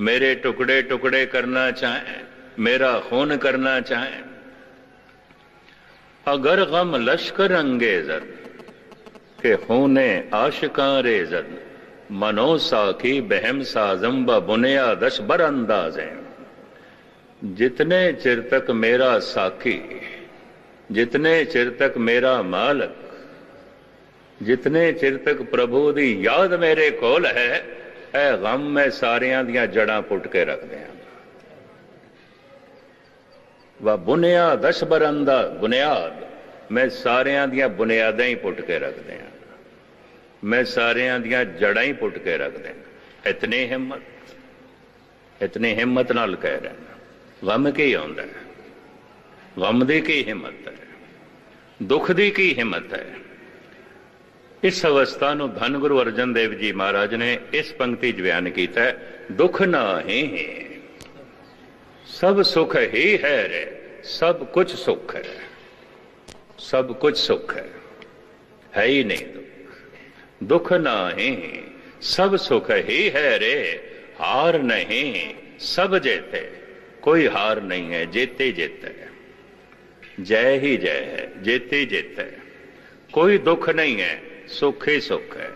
ਮੇਰੇ ਟੁਕੜੇ ਟੁਕੜੇ ਕਰਨਾ ਚਾਹੇ, ਮੇਰਾ ਖੂਨ ਕਰਨਾ ਚਾਹੇ। ਅਗਰ ਗਮ ਲਸ਼ਕਰ ਅੰਗੇਜ਼ਰ ਕਿ ਹੋਨੇ ਆਸ਼ਕਾਂ ਰੇਜ਼ਰ ਮਨੋ ਸਾਖੀ ਬਹਿਮ ਸਾਜ਼ਮ ਬ ਬੁਨਿਆਦਸ਼ ਬਰ ਅੰਦਾਜ਼ੇ। ਜਿਤਨੇ ਚਿਰ ਤੱਕ ਮੇਰਾ ਸਾਖੀ, ਜਿਤਨੇ ਚਿਰ ਤੱਕ ਮੇਰਾ ਮਾਲਕ ਜਿਤਨੇ ਚਿਰ ਤੱਕ ਪ੍ਰਭੂ ਦੀ ਯਾਦ ਮੇਰੇ ਕੋਲ ਹੈ, ਇਹ ਗਮ ਮੈਂ ਸਾਰਿਆਂ ਦੀਆਂ ਜੜਾਂ ਪੁੱਟ ਕੇ ਰੱਖ ਦਿਆਂ ਵਾ ਬੁਨਿਆਦ ਅਸ਼ਬਰੰਦਾ ਬੁਨਿਆਦ, ਮੈਂ ਸਾਰਿਆਂ ਦੀਆਂ ਬੁਨਿਆਦਾਂ ਹੀ ਪੁੱਟ ਕੇ ਰੱਖ ਦਿਆਂ ਮੈਂ ਸਾਰਿਆਂ ਦੀਆਂ ਜੜਾਂ ਹੀ ਪੁੱਟ ਕੇ ਰੱਖ ਦਿਆਂ ਇਤਨੀ ਹਿੰਮਤ ਇਤਨੀ ਹਿੰਮਤ ਨਾਲ ਕਹਿ ਰਿਹਾ ਗਮ ਕੀ ਆਉਂਦਾ ਹੈ? ਗਮ ਦੀ ਕੀ ਹਿੰਮਤ ਹੈ? ਦੁੱਖ ਦੀ ਕੀ ਹਿੰਮਤ ਹੈ? ਇਸ ਅਵਸਥਾ ਨੂੰ ਧੰਨ ਗੁਰੂ ਅਰਜਨ ਦੇਵ ਜੀ ਮਹਾਰਾਜ ਨੇ ਇਸ ਪੰਕਤੀ 'ਚ ਬਿਆਨ ਕੀਤਾ ਹੈ ਨਾ ਨਾਹੀ ਸਭ ਸੁਖ ਹੀ ਹੈ ਰੇ ਸਭ ਕੁਝ ਸੁਖ ਹੈ, ਸਭ ਕੁਝ ਸੁਖ ਹੈ ਹੈ ਹੀ ਨਹੀਂ ਦੁੱਖ। ਨਾ ਨਾਹੀ, ਸਭ ਸੁਖ ਹੀ ਹੈ ਰੇ ਹਾਰ ਨਹੀਂ, ਸਭ ਜੇਤੇ, ਕੋਈ ਹਾਰ ਨਹੀਂ ਹੈ, ਜੇਤੇ ਜੇਤਾ ਹੈ। ਜੈ ਹੀ ਜੈ ਹੈ, ਜੇਤੇ ਜੇਤਾ ਹੈ, ਕੋਈ ਦੁੱਖ ਨਹੀਂ ਹੈ ਸੁਖ ਹੀ ਸੁਖ ਹੈ।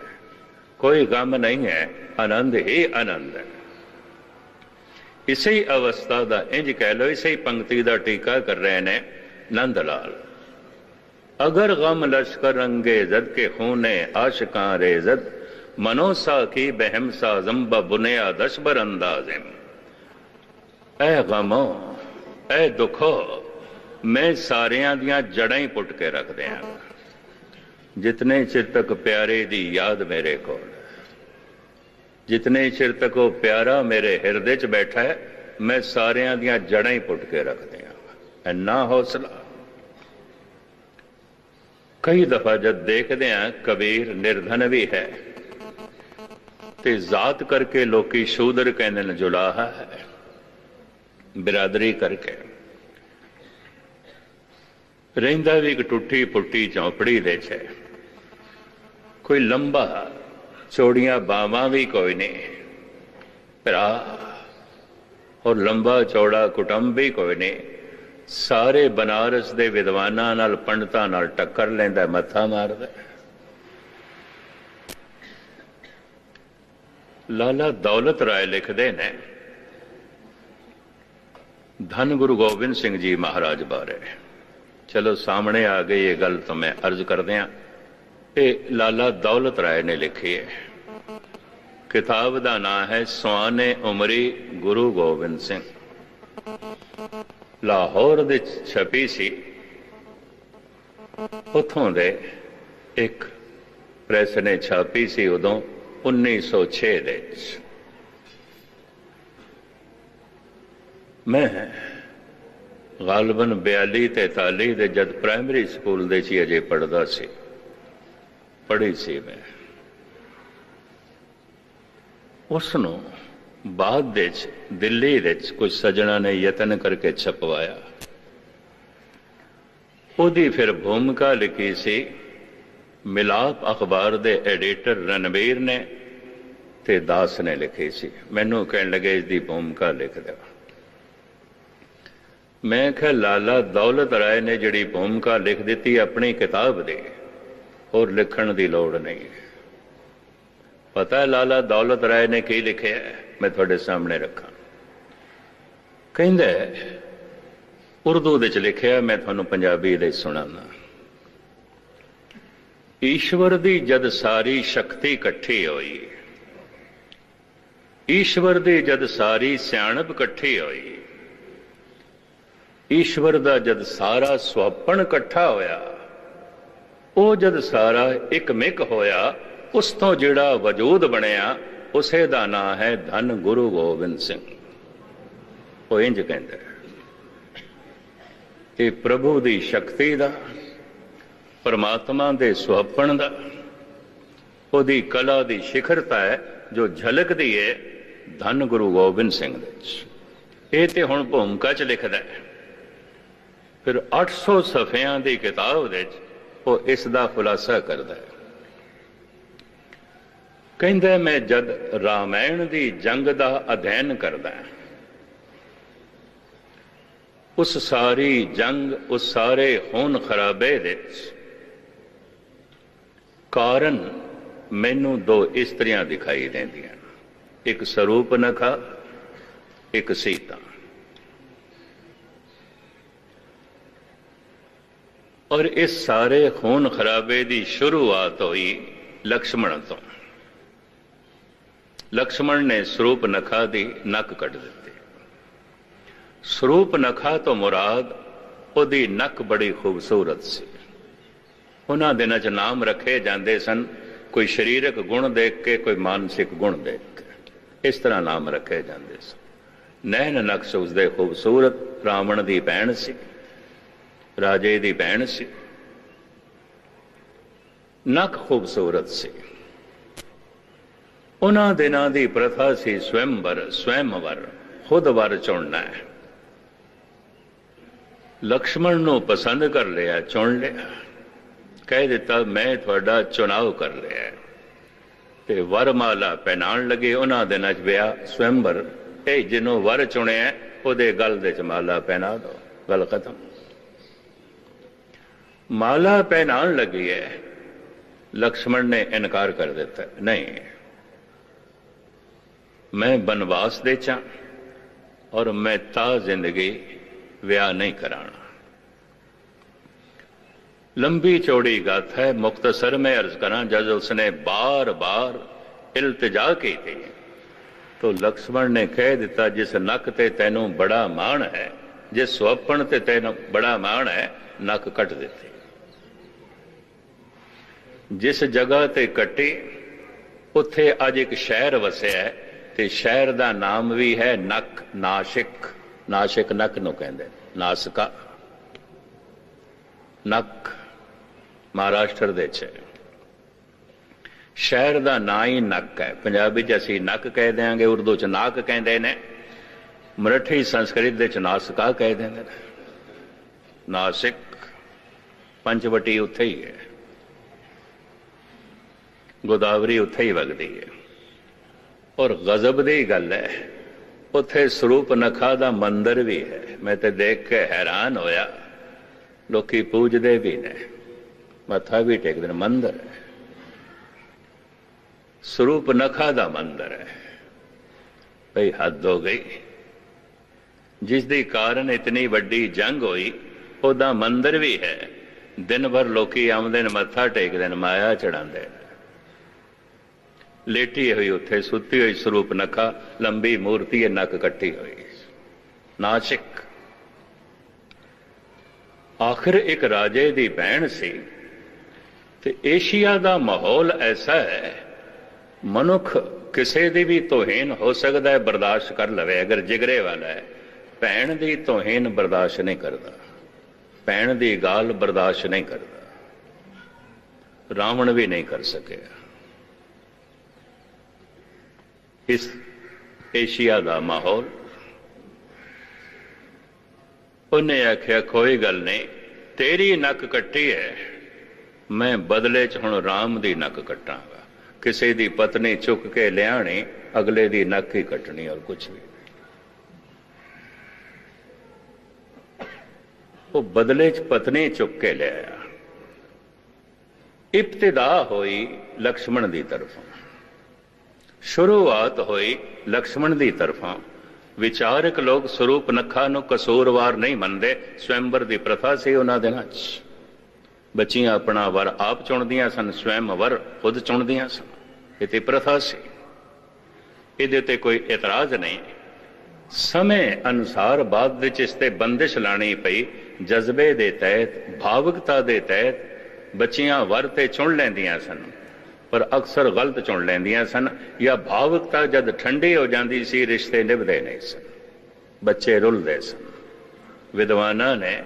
ਕੋਈ ਗਮ ਨਹੀਂ ਹੈ, ਆਨੰਦ ਹੀ ਆਨੰਦ ਹੈ। ਇਸੇ ਹੀ ਅਵਸਥਾ ਦਾ ਇੰਜ ਕਹਿ ਲੋ ਇਸੇ ਹੀ ਪੰਕਤੀ ਦਾ ਟੀਕਾ ਕਰ ਰਹੇ ਨੇ ਨੰਦ ਲਾਲ। ਅਗਰ ਗਮ ਲਸ਼ਕਰ ਰੰਗੇ ਜ਼ਦ ਕੇ ਖੂਨੇ ਆਸ਼ਕਾਂ ਰੇ ਜਦ ਮਨੋਸਾ ਕੀ ਬਹਿਮ ਸਾਜ਼ਮ ਬੁਨਿਆ ਦਸ਼ਬਰ ਅੰਦਾਜ਼ਿਮ। ਐ ਗਮੋ, ਐ ਦੁਖੋ, ਮੈਂ ਸਾਰਿਆਂ ਦੀਆਂ ਜੜਾਂ ਹੀ ਪੁੱਟ ਕੇ ਰੱਖ ਦਿਆਂ ਜਿਤਨੇ ਚਿਰ ਤੱਕ ਪਿਆਰੇ ਦੀ ਯਾਦ ਮੇਰੇ ਕੋਲ ਜਿਤਨੇ ਚਿਰ ਤੱਕ ਉਹ ਪਿਆਰਾ ਮੇਰੇ ਹਿਰਦੇ 'ਚ ਬੈਠਾ ਹੈ ਮੈਂ ਸਾਰਿਆਂ ਦੀਆਂ ਜੜਾਂ ਹੀ ਪੁੱਟ ਕੇ ਰੱਖ ਦਿਆਂ ਇੰਨਾ ਹੌਸਲਾ ਕਈ ਦਫਾ ਜਦ ਦੇਖਦੇ ਆ ਕਬੀਰ ਨਿਰਧਨ ਵੀ ਹੈ ਤੇ ਜ਼ਾਤ ਕਰਕੇ ਲੋਕੀ ਸ਼ੂਦਰ ਕਹਿੰਦੇ ਨੇ ਜੁਲਾਹਾ ਹੈ ਬਿਰਾਦਰੀ ਕਰਕੇ ਰਹਿੰਦਾ ਵੀ ਇੱਕ ਟੁੱਟੀ ਪੁੱਟੀ ਚੌਪੜੀ ਦੇ ਚ ਹੈ ਕੋਈ ਲੰਬਾ, ਚੌੜੀਆਂ ਬਾਵਾਂ ਵੀ ਕੋਈ ਨਹੀਂ ਭਰਾ, ਔਰ ਲੰਬਾ, ਚੌੜਾ ਕੁਟੰਬ ਵੀ ਕੋਈ ਨਹੀਂ ਸਾਰੇ ਬਨਾਰਸ ਦੇ ਵਿਦਵਾਨਾਂ ਨਾਲ, ਪੰਡਤਾਂ ਨਾਲ ਟੱਕਰ ਲੈਂਦਾ, ਮੱਥਾ ਮਾਰਦਾ। ਲਾਲਾ ਦੌਲਤ ਰਾਏ ਲਿਖਦੇ ਨੇ, ਧੰਨ ਗੁਰੂ ਗੋਬਿੰਦ ਸਿੰਘ ਜੀ ਮਹਾਰਾਜ ਬਾਰੇ। ਚਲੋ ਸਾਹਮਣੇ ਆ ਗਈ ਇਹ ਗੱਲ, ਤਾਂ ਮੈਂ ਅਰਜ਼ ਕਰਦੇ ਆ ਇਹ ਲਾਲਾ ਦੌਲਤ ਰਾਏ ਨੇ ਲਿਖੀ ਹੈ। ਕਿਤਾਬ ਦਾ ਨਾਮ ਹੈ ਸਵਾਨੇ ਉਮਰੀ ਗੁਰੂ ਗੋਬਿੰਦ ਸਿੰਘ। ਲਾਹੌਰ ਦੇ ਛਪੀ ਸੀ। ਉਥੋਂ ਦੇ ਇੱਕ ਪ੍ਰੈਸ ਨੇ ਛਾਪੀ ਸੀ ਉਦੋਂ 1906 ਦੇ ਵਿੱਚ। ਮੈਂ ਗਾਲਬਨ 42 43 ਦੇ ਜਦ ਪ੍ਰਾਇਮਰੀ ਸਕੂਲ ਦੇ ਸੀ ਅਜੇ ਪੜਦਾ ਸੀ। ਪੜ੍ਹੀ ਸੀ ਮੈਂ ਉਸ ਨੂੰ ਬਾਅਦ ਵਿੱਚ, ਦਿੱਲੀ ਵਿੱਚ ਕੁਝ ਸੱਜਣਾ ਨੇ ਯਤਨ ਕਰਕੇ ਛਪਵਾਇਆ। ਉਹਦੀ ਫਿਰ ਭੂਮਿਕਾ ਲਿਖੀ ਸੀ, ਮਿਲਾਪ ਅਖਬਾਰ ਦੇ ਐਡੀਟਰ ਰਣਵੀਰ ਨੇ ਤੇ ਦਾਸ ਨੇ ਲਿਖੀ ਸੀ। ਮੈਨੂੰ ਕਹਿਣ ਲੱਗੇ ਇਸ ਦੀ ਭੂਮਿਕਾ ਲਿਖ ਦਿਓ। ਮੈਂ ਕਿਹਾ, ਲਾਲਾ ਦੌਲਤ ਰਾਏ ਨੇ ਜਿਹੜੀ ਭੂਮਿਕਾ ਲਿਖ ਦਿੱਤੀ ਆਪਣੀ ਕਿਤਾਬ ਦੇ। ਹੋਰ ਲਿਖਣ ਦੀ ਲੋੜ ਨਹੀਂ। ਪਤਾ ਹੈ ਲਾਲਾ ਦੌਲਤ ਰਾਏ ਨੇ ਕੀ ਲਿਖਿਆ ਮੈਂ ਤੁਹਾਡੇ ਸਾਹਮਣੇ ਰੱਖਾਂ। ਕਹਿੰਦਾ ਹੈ, ਉਰਦੂ ਵਿੱਚ ਲਿਖਿਆ ਮੈਂ ਤੁਹਾਨੂੰ ਪੰਜਾਬੀ ਦੇ ਸੁਣਾਉਣਾ ਈਸ਼ਵਰ ਦੀ ਜਦ ਸਾਰੀ ਸ਼ਕਤੀ ਇਕੱਠੀ ਹੋਈ ਈਸ਼ਵਰ ਦੀ ਜਦ ਸਾਰੀ ਸਿਆਣਪ ਇਕੱਠੀ ਹੋਈ ਈਸ਼ਵਰ ਦਾ ਜਦ ਸਾਰਾ ਸੁਆਪਣ ਇਕੱਠਾ ਹੋਇਆ ਉਹ ਜਦ ਸਾਰਾ ਇੱਕ ਮਿਕ ਹੋਇਆ, ਉਸ ਤੋਂ ਜਿਹੜਾ ਵਜੂਦ ਬਣਿਆ, ਉਸੇ ਦਾ ਨਾਂ ਹੈ ਧੰਨ ਗੁਰੂ ਗੋਬਿੰਦ ਸਿੰਘ ਉਹ ਇੰਜ ਕਹਿੰਦਾ ਹੈ। ਇਹ ਪ੍ਰਭੂ ਦੀ ਸ਼ਕਤੀ ਦਾ, ਪਰਮਾਤਮਾ ਦੇ ਸੁਹੱਪਣ ਦਾ, ਉਹਦੀ ਕਲਾ ਦੀ ਸਿਖਰਤਾ ਹੈ, ਜੋ ਝਲਕਦੀ ਹੈ ਧੰਨ ਗੁਰੂ ਗੋਬਿੰਦ ਸਿੰਘ ਦੇ ਵਿੱਚ ਇਹ ਤੇ ਹੁਣ ਭੂਮਿਕਾ ਚ ਲਿਖਦਾ ਹੈ ਫਿਰ 800 ਸਫ਼ਿਆਂ ਦੀ ਕਿਤਾਬ ਦੇ ਵਿੱਚ ਉਹ ਇਸ ਦਾ ਖੁਲਾਸਾ ਕਰਦਾ ਹੈ। ਕਹਿੰਦਾ ਮੈਂ ਜਦ ਰਾਮਾਇਣ ਦੀ ਜੰਗ ਦਾ ਅਧਿਐਨ ਕਰਦਾ ਉਸ ਸਾਰੀ ਜੰਗ, ਉਸ ਸਾਰੇ ਹੋਣ ਖਰਾਬੇ ਦੇ ਵਿੱਚ ਕਾਰਨ ਮੈਨੂੰ ਦੋ ਇਸਤਰੀਆਂ ਦਿਖਾਈ ਦਿੰਦੀਆਂ ਇੱਕ ਸਰੂਪ ਨਖਾ, ਇੱਕ ਸੀਤਾ। ਔਰ ਇਸ ਸਾਰੇ ਖੂਨ ਖਰਾਬੇ ਦੀ ਸ਼ੁਰੂਆਤ ਹੋਈ ਲਕਸ਼ਮਣ ਤੋਂ। ਲਕਸ਼ਮਣ ਨੇ ਸਰੂਪ ਨਖਾ ਦੀ ਨੱਕ ਕੱਢ ਦਿੱਤੀ। ਸਰੂਪ ਨਖਾ ਤੋਂ ਮੁਰਾਦ ਉਹਦੀ ਨੱਕ ਬੜੀ ਖੂਬਸੂਰਤ ਸੀ। ਉਹਨਾਂ ਦਿਨਾਂ 'ਚ ਨਾਮ ਰੱਖੇ ਜਾਂਦੇ ਸਨ, ਕੋਈ ਸਰੀਰਕ ਗੁਣ ਦੇਖ ਕੇ, ਕੋਈ ਮਾਨਸਿਕ ਗੁਣ ਦੇਖ ਕੇ। ਇਸ ਤਰ੍ਹਾਂ ਨਾਮ ਰੱਖੇ ਜਾਂਦੇ ਸਨ। ਨੈਣ ਨਕਸ਼ ਉਸਦੇ ਖੂਬਸੂਰਤ ਰਾਵਣ ਦੀ ਭੈਣ ਸੀ। ਰਾਜੇ ਦੀ ਬਹਿਣ ਸੀ। ਨੱਕ ਖੂਬਸੂਰਤ ਸੀ। ਉਹਨਾਂ ਦਿਨਾਂ ਦੀ ਪ੍ਰਥਾ ਸੀ ਸਵੈੰਵਰ ਸਵੈਮਵਰ ਖੁਦ ਵਰ ਚੁਣਨਾ ਹੈ। ਲਕਸ਼ਮਣ ਨੂੰ ਪਸੰਦ ਕਰ ਲਿਆ, ਚੁਣ ਲਿਆ। ਕਹਿ ਦਿੱਤਾ, ਮੈਂ ਤੁਹਾਡਾ ਚੁਣਾਵ ਕਰ ਲਿਆ ਹੈ। ਤੇ ਵਰਮਾਲਾ ਪਹਿਨਾਉਣ ਲੱਗੇ। ਉਹਨਾਂ ਦਿਨਾਂ 'ਚ ਵਿਆਹ ਸਵੈੰਵਰ ਇਹ ਜਿਹਨੂੰ ਵਰ ਚੁਣਿਆ, ਉਹਦੇ ਗਲ ਦੇ 'ਚ ਮਾਲਾ ਪਹਿਨਾ ਦੋ। ਗੱਲ ਖਤਮ। ਮਾਲਾ ਪਹਿਨਾਉਣ ਲੱਗੀ ਹੈ ਲਕਸ਼ਮਣ ਨੇ ਇਨਕਾਰ ਕਰ ਦਿੱਤਾ ਨਹੀਂ ਮੈਂ ਬਨਵਾਸ ਦੇ ਚਾਂ ਔਰ ਮੈਂ ਤਾ ਜ਼ਿੰਦਗੀ ਵਿਆਹ ਨਹੀਂ ਕਰਾਣਾ ਲੰਬੀ ਚੌੜੀ ਗਾਥਾ ਹੈ ਮੁਖਤਸਰ ਮੈਂ ਅਰਜ਼ ਕਰਾਂ ਜਦ ਉਸਨੇ ਬਾਰ-ਬਾਰ ਇਲਤਜਾ ਕੀਤੀ ਤੋ ਲਕਸ਼ਮਣ ਨੇ ਕਹਿ ਦਿੱਤਾ ਜਿਸ ਨੱਕ ਤੇ ਤੈਨੂੰ ਬੜਾ ਮਾਣ ਹੈ ਜਿਸ ਸੁਪਨ ਤੇ ਤੈਨੂੰ ਬੜਾ ਮਾਣ ਹੈ ਨੱਕ ਕੱਟ ਦਿੱਤੀ ਜਿਸ ਜਗ੍ਹਾ ਤੇ ਕੱਟੀ, ਉੱਥੇ ਅੱਜ ਇੱਕ ਸ਼ਹਿਰ ਵਸਿਆ ਹੈ ਤੇ ਸ਼ਹਿਰ ਦਾ ਨਾਮ ਵੀ ਹੈ ਨੱਕ ਨਾਸ਼ਿਕ। ਨਾਸ਼ਿਕ ਨੱਕ ਨੂੰ ਕਹਿੰਦੇ ਨਾਸਕਾ। ਨੱਕ ਮਹਾਰਾਸ਼ਟਰ ਦੇ ਚ ਸ਼ਹਿਰ ਦਾ ਨਾਂ ਹੀ ਨੱਕ ਹੈ। ਪੰਜਾਬੀ ਚ ਅਸੀਂ ਨੱਕ ਕਹਿ ਦਿਆਂਗੇ, ਉਰਦੂ ਚ ਨਾਕ ਕਹਿੰਦੇ ਨੇ। ਮਰਾਠੀ ਸੰਸਕ੍ਰਿਤ ਦੇ ਚ ਨਾਸਕਾ ਕਹਿ ਦਿੰਦੇ ਨੇ। ਨਾਸਿਕ ਪੰਚਵਟੀ ਉੱਥੇ ਹੀ ਹੈ। ਗੋਦਾਵਰੀ ਉੱਥੇ ਹੀ ਵਗਦੀ ਹੈ। ਔਰ ਗਜ਼ਬ ਦੀ ਗੱਲ ਹੈ, ਉੱਥੇ ਸਰੂਪ ਨਖਾ ਦਾ ਮੰਦਿਰ ਵੀ ਹੈ। ਮੈਂ ਤੇ ਦੇਖ ਕੇ ਹੈਰਾਨ ਹੋਇਆ। ਲੋਕੀ ਪੂਜਦੇ ਵੀ ਨੇ। ਮੱਥਾ ਵੀ ਟੇਕਦੇ ਨੇ। ਮੰਦਿਰ ਹੈ। ਸਰੂਪ ਨਖਾ ਦਾ ਮੰਦਿਰ ਹੈ। ਭਈ ਹੱਦ ਹੋ ਗਈ। ਜਿਸ ਦੇ ਕਾਰਨ ਇਤਨੀ ਵੱਡੀ ਜੰਗ ਹੋਈ, ਉਹਦਾ ਮੰਦਿਰ ਵੀ ਹੈ। ਦਿਨ ਭਰ ਲੋਕੀ ਆਉਂਦੇ ਨੇ, ਮੱਥਾ ਟੇਕਦੇ ਨੇ, ਮਾਇਆ ਚੜਾਉਂਦੇ ਨੇ। ਲੇਟੀ ਹੋਈ ਉੱਥੇ, ਸੁੱਤੀ ਹੋਈ ਸਰੂਪ ਨਖਾ ਲੰਬੀ ਮੂਰਤੀ ਹੈ ਨੱਕ ਕੱਟੀ ਹੋਈ। ਨਾਸਿਕ। ਆਖਰ ਇੱਕ ਰਾਜੇ ਦੀ ਭੈਣ ਸੀ। ਤੇ ਏਸ਼ੀਆ ਦਾ ਮਾਹੌਲ ਐਸਾ ਹੈ, ਮਨੁੱਖ ਕਿਸੇ ਦੀ ਵੀ ਤੋਹੀਨ ਹੋ ਸਕਦਾ ਹੈ, ਬਰਦਾਸ਼ਤ ਕਰ ਲਵੇ। ਅਗਰ ਜਿਗਰੇ ਵਾਲਾ ਹੈ, ਭੈਣ ਦੀ ਤੋਹੀਨ ਬਰਦਾਸ਼ਤ ਨਹੀਂ ਕਰਦਾ। ਭੈਣ ਦੀ ਗਾਲ ਬਰਦਾਸ਼ਤ ਨਹੀਂ ਕਰਦਾ। ਰਾਵਣ ਵੀ ਨਹੀਂ ਕਰ ਸਕਿਆ। ਇਸ ਏਸ਼ੀਆ ਦਾ ਮਾਹੌਲ। ਉਹਨੇ ਆਖਿਆ, ਕੋਈ ਗੱਲ ਨਹੀਂ, ਤੇਰੀ ਨੱਕ ਕੱਟੀ ਹੈ। ਮੈਂ ਬਦਲੇ 'ਚ ਹੁਣ ਰਾਮ ਦੀ ਨੱਕ ਕੱਟਾਂਗਾ। ਕਿਸੇ ਦੀ ਪਤਨੀ ਚੁੱਕ ਕੇ ਲਿਆਣੀ, ਅਗਲੇ ਦੀ ਨੱਕ ਹੀ ਕੱਟਣੀ ਔਰ ਕੁਝ ਵੀ। ਉਹ ਬਦਲੇ 'ਚ ਪਤਨੀ ਚੁੱਕ ਕੇ ਲਿਆਇਆ। ਇਬਤਦਾ ਹੋਈ ਲਕਸ਼ਮਣ ਦੀ ਤਰਫੋਂ। ਸ਼ੁਰੂਆਤ ਹੋਈ ਲਕਸ਼ਮਣ ਦੀ ਤਰਫੋਂ। ਵਿਚਾਰਕ ਲੋਕ ਸਰੂਪ ਨਖਾ ਨੂੰ ਕਸੂਰਵਾਰ ਨਹੀਂ ਮੰਨਦੇ, ਸਵੈੰਬਰ ਦੀ ਪ੍ਰਥਾ ਸੀ ਉਹਨਾਂ ਦਿਨਾਂ 'ਚ। ਬੱਚੀਆਂ ਆਪਣਾ ਵਰ ਆਪ ਚੁਣਦੀਆਂ ਸਨ, ਸਵੈਮ ਵਰ ਖੁਦ ਚੁਣਦੀਆਂ ਸਨ। ਇਹ ਤੇ ਪ੍ਰਥਾ ਸੀ। ਇਹਦੇ ਤੇ ਕੋਈ ਇਤਰਾਜ਼ ਨਹੀਂ। ਸਮੇਂ ਅਨੁਸਾਰ ਬਾਅਦ ਵਿੱਚ ਇਸ ਤੇ ਬੰਦਿਸ਼ ਲਾਣੀ ਪਈ। ਜਜ਼ਬੇ ਦੇ ਤਹਿਤ, ਭਾਵੁਕਤਾ ਦੇ ਤਹਿਤ ਬੱਚੀਆਂ ਵਰ ਤੇ ਚੁਣ ਲੈਂਦੀਆਂ ਸਨ। ਪਰ ਅਕਸਰ ਗਲਤ ਚੁਣ ਲੈਂਦੀਆਂ ਸਨ ਜਾਂ ਭਾਵੁਕਤਾ ਜਦ ਠੰਡੀ ਹੋ ਜਾਂਦੀ ਸੀ, ਰਿਸ਼ਤੇ ਨਿਭਦੇ ਨਹੀਂ ਸਨ। ਬੱਚੇ ਰੁੱਲਦੇ ਸਨ। ਵਿਦਵਾਨਾਂ ਨੇ,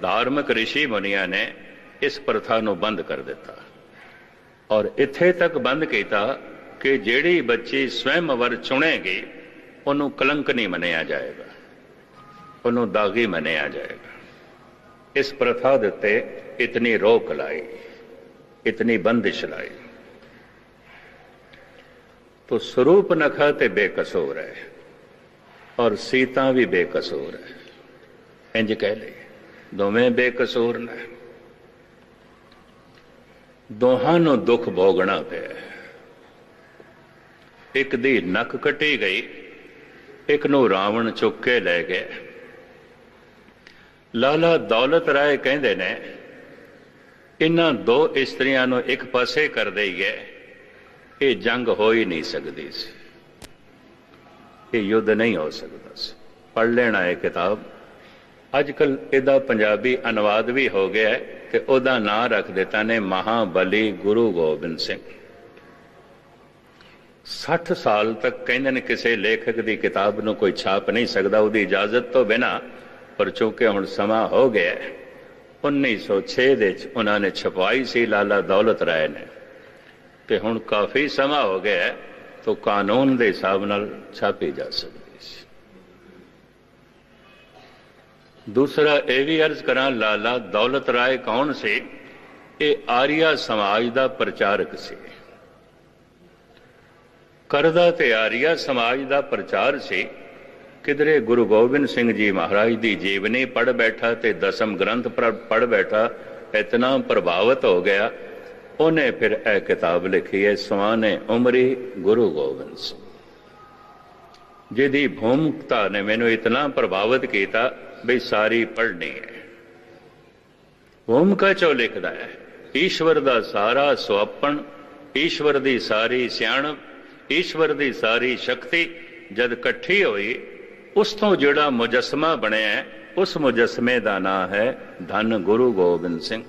ਧਾਰਮਿਕ ਰਿਸ਼ੀ ਮੁਨੀਆਂ ਨੇ ਇਸ ਪ੍ਰਥਾ ਨੂੰ ਬੰਦ ਕਰ ਦਿੱਤਾ। ਔਰ ਇੱਥੇ ਤੱਕ ਬੰਦ ਕੀਤਾ ਕਿ ਜਿਹੜੀ ਬੱਚੀ ਸਵੈਮਵਰ ਚੁਣੇਗੀ, ਉਹਨੂੰ ਕਲੰਕ ਨਹੀਂ ਮੰਨਿਆ ਜਾਏਗਾ। ਉਹਨੂੰ ਦਾਗੀ ਮੰਨਿਆ ਜਾਏਗਾ। ਇਸ ਪ੍ਰਥਾ ਦੇ ਉੱਤੇ ਇਤਨੀ ਰੋਕ ਲਾਈ, ਇਤਨੀ ਬੰਦਿਸ਼ ਲਾਈ। ਤੋ ਸਰੂਪ ਨਖਾ ਤੇ ਬੇਕਸੂਰ ਹੈ ਔਰ ਸੀਤਾ ਵੀ ਬੇਕਸੂਰ ਹੈ ਇੰਜ ਕਹਿ ਲਈ ਦੋਵੇਂ ਬੇਕਸੂਰ ਨੇ ਦੋਹਾਂ ਨੂੰ ਦੁੱਖ ਭੋਗਣਾ ਪਿਆ ਇੱਕ ਦੀ ਨੱਕ ਕੱਟੀ ਗਈ ਇੱਕ ਨੂੰ ਰਾਵਣ ਚੁੱਕ ਕੇ ਲੈ ਗਿਆ ਲਾਲਾ ਦੌਲਤ ਰਾਏ ਕਹਿੰਦੇ ਨੇ ਇਹਨਾਂ ਦੋ ਇਸਤਰੀਆਂ ਨੂੰ ਇੱਕ ਪਾਸੇ ਕਰ ਦਈਏ ਇਹ ਜੰਗ ਹੋ ਹੀ ਨਹੀਂ ਸਕਦੀ ਸੀ। ਇਹ ਯੁੱਧ ਨਹੀਂ ਹੋ ਸਕਦਾ ਸੀ। ਪੜ ਲੈਣਾ ਇਹ ਕਿਤਾਬ। ਅੱਜ ਕੱਲ ਇਹਦਾ ਪੰਜਾਬੀ ਅਨੁਵਾਦ ਵੀ ਹੋ ਗਿਆ ਤੇ ਉਹਦਾ ਨਾਂ ਰੱਖ ਦਿੱਤਾ ਨੇ ਮਹਾਬਲੀ ਗੁਰੂ ਗੋਬਿੰਦ ਸਿੰਘ। 60 ਸਾਲ ਤੱਕ ਕਹਿੰਦੇ ਨੇ ਕਿਸੇ ਲੇਖਕ ਦੀ ਕਿਤਾਬ ਨੂੰ ਕੋਈ ਛਾਪ ਨਹੀਂ ਸਕਦਾ, ਉਹਦੀ ਇਜਾਜ਼ਤ ਤੋਂ ਬਿਨਾ। ਪਰ ਚੁੱਕੇ ਹੁਣ ਸਮਾਂ ਹੋ ਗਿਆ 1906 ਦੇ ਵਿੱਚ ਉਹਨਾਂ ਨੇ ਛਪਾਈ ਸੀ, ਲਾਲਾ ਦੌਲਤ ਰਾਏ ਨੇ। ਤੇ ਹੁਣ ਕਾਫੀ ਸਮਾਂ ਹੋ ਗਿਆ ਤਾਂ ਕਾਨੂੰਨ ਦੇ ਹਿਸਾਬ ਨਾਲ ਛਾਪੀ ਜਾ ਸਕਦੀ ਸੀ। ਦੂਸਰਾ ਇਹ ਵੀ ਅਰਜ਼ ਕਰਾਂ, ਲਾਲਾ ਦੌਲਤ ਰਾਏ ਕੌਣ ਸੀ? ਇਹ ਆਰੀਆ ਸਮਾਜ ਦਾ ਪ੍ਰਚਾਰਕ ਸੀ। ਕਰਦਾ ਤੇ ਆਰੀਆ ਸਮਾਜ ਦਾ ਪ੍ਰਚਾਰ ਸੀ। ਕਿਧਰੇ ਗੁਰੂ ਗੋਬਿੰਦ ਸਿੰਘ ਜੀ ਮਹਾਰਾਜ ਦੀ ਜੀਵਨੀ ਪੜ ਬੈਠਾ ਤੇ ਦਸਮ ਗ੍ਰੰਥ ਪੜ ਬੈਠਾ, ਇਤਨਾ ਪ੍ਰਭਾਵਿਤ ਹੋ ਗਿਆ ਉਹਨੇ ਫਿਰ ਇਹ ਕਿਤਾਬ ਲਿਖੀ ਹੈ, ਸਵਾਨੇ ਉਮਰੀ ਗੁਰੂ ਗੋਬਿੰਦ ਸਿੰਘ। ਜਿਹਦੀ ਭੂਮਿਕਤਾ ਨੇ ਮੈਨੂੰ ਇਤਨਾ ਪ੍ਰਭਾਵਿਤ ਕੀਤਾ ਬਈ ਸਾਰੀ ਪੜ੍ਹਨੀ ਹੈ। ਭੂਮਿਕਾ ਚੋਂ ਲਿਖਦਾ ਹੈ, ਈਸ਼ਵਰ ਦਾ ਸਾਰਾ ਸੁਆਪਣ ਈਸ਼ਵਰ ਦੀ ਸਾਰੀ ਸਿਆਣਪ, ਈਸ਼ਵਰ ਦੀ ਸਾਰੀ ਸ਼ਕਤੀ ਜਦ ਇਕੱਠੀ ਹੋਈ, ਉਸ ਤੋਂ ਜਿਹੜਾ ਮੁਜਸਮਾ ਬਣਿਆ ਉਸ ਮੁਜਸਮੇ ਦਾ ਨਾਂ ਹੈ ਧੰਨ ਗੁਰੂ ਗੋਬਿੰਦ ਸਿੰਘ।